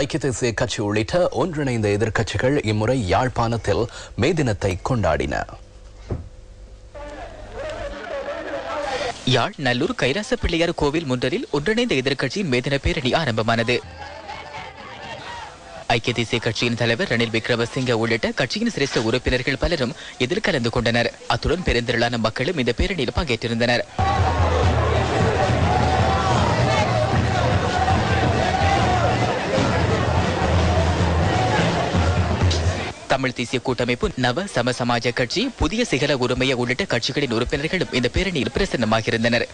ஐக்கிய தேசிய கட்சி உள்ளிட்ட ஒன்றிணைந்த எதிர்க்கட்சிகள் இம்முறை யாழ்ப்பாணத்தில் மே தினத்தை கொண்டாடின. யாழ் நல்லூர் கைலாச பிள்ளையார் கோவில் முன்றலில் ஒன்றிணைந்த எதிர்க்கட்சியின் மேதின பேரணி ஆரம்பமானது. ஐக்கிய தேசிய கட்சியின் தலைவர் ரணில் விக்ரமசிங்க உள்ளிட்ட கட்சியின் சிரேஷ்ட உறுப்பினர்கள் பலரும் இதில் கலந்து கொண்டனர். அத்துடன் பெருந்திரளான மக்களும் இந்த பேரணியில் பங்கேற்றிருந்தனர். தமிழ் தேசிய கூட்டமைப்பு நவ சம சமாஜ கட்சி புதிய சிகர உரிமைய உள்ளிட்ட கட்சிகளின் உறுப்பினர்களும் இந்த பேரணியில் பிரசன்னமாகியிருந்தனர்.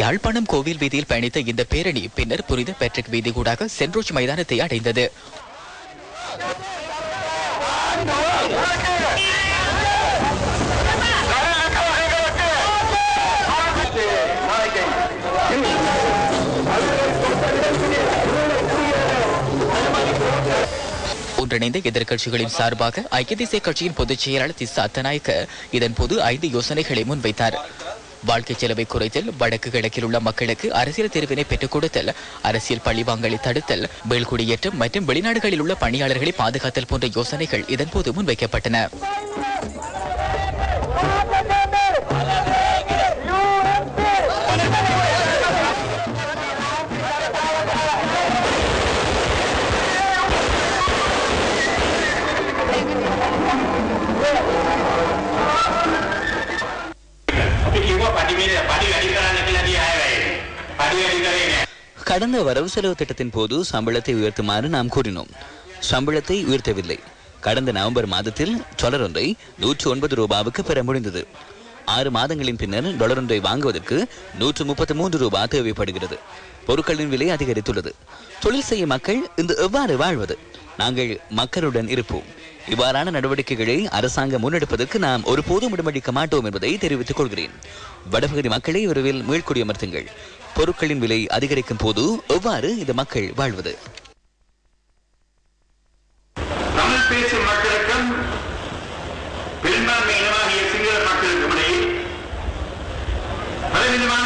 யாழ்ப்பாணம் கோவில் வீதியில் பயணித்த இந்த பேரணி பின்னர் புனித பேட்ரிக் வீதி கூடாக சென்ட்ரோச் மைதானத்தை அடைந்தது. ஒன்றிணைந்த எதிர்க்கட்சிகளின் சார்பாக ஐக்கிய தேசிய கட்சியின் பொதுச் செயலாளர் திஸ் அத்தநாயக்க இதன் போது ஐந்து யோசனைகளை முன்வைத்தார். வாழ்க்கை செலவை குறைத்தல் வடக்கு கிழக்கில் உள்ள மக்களுக்கு அரசியல் தேர்வினை பெற்றுக் கொடுத்தல் அரசியல் பழிவாங்கலை தடுத்தல் மேல்குடியேற்றம் மற்றும் வெளிநாடுகளில் உள்ள பணியாளர்களை பாதுகாத்தல் போன்ற யோசனைகள் இதன்போது முன்வைக்கப்பட்டன. கடந்த வரவு செலவு திட்டத்தின் போது சம்பளத்தை உயர்த்துமாறு நாம் கூறினோம். சம்பளத்தை உயர்த்தவில்லை. கடந்த நவம்பர் மாதத்தில் டொலர் ஒன்றை நூற்று ஒன்பது ரூபாவுக்கு பெற முடிந்தது. ஆறு மாதங்களின் பின்னர் டொலர் ஒன்றை வாங்குவதற்கு நூற்று முப்பத்தி மூன்று ரூபாய் தேவைப்படுகிறது. பொருட்களின் விலை அதிகரித்துள்ளது. தொழில் செய்யும் மக்கள் இந்த எவ்வாறு வாழ்வது? நாங்கள் மக்களுடன் இருப்போம். இவ்வாறான நடவடிக்கைகளை அரசாங்கம் முன்னெடுப்பதற்கு நாம் ஒருபோதும் இடமளிக்க மாட்டோம் என்பதை தெரிவித்துக் கொள்கிறேன். வடபகுதி மக்களை விரைவில் மீள்குடியமர்த்துங்கள். பொருட்களின் விலை அதிகரிக்கும் போது எவ்வாறு இந்த மக்கள் வாழ்வது?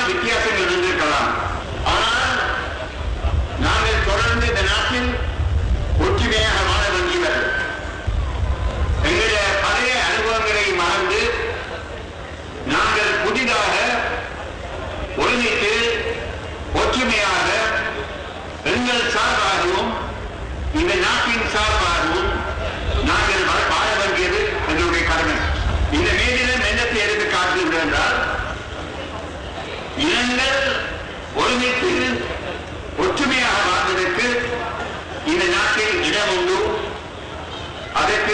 வித்தியாசங்கள் இருந்திருக்கலாம். ஆனால் நாங்கள் தொடர்ந்து இந்த நாட்டில் நீங்கள் ஒருமித்து ஒற்றுமையாக வாழ்வதற்கு இந்த நாட்டில் இடம் உண்டு. அதற்கு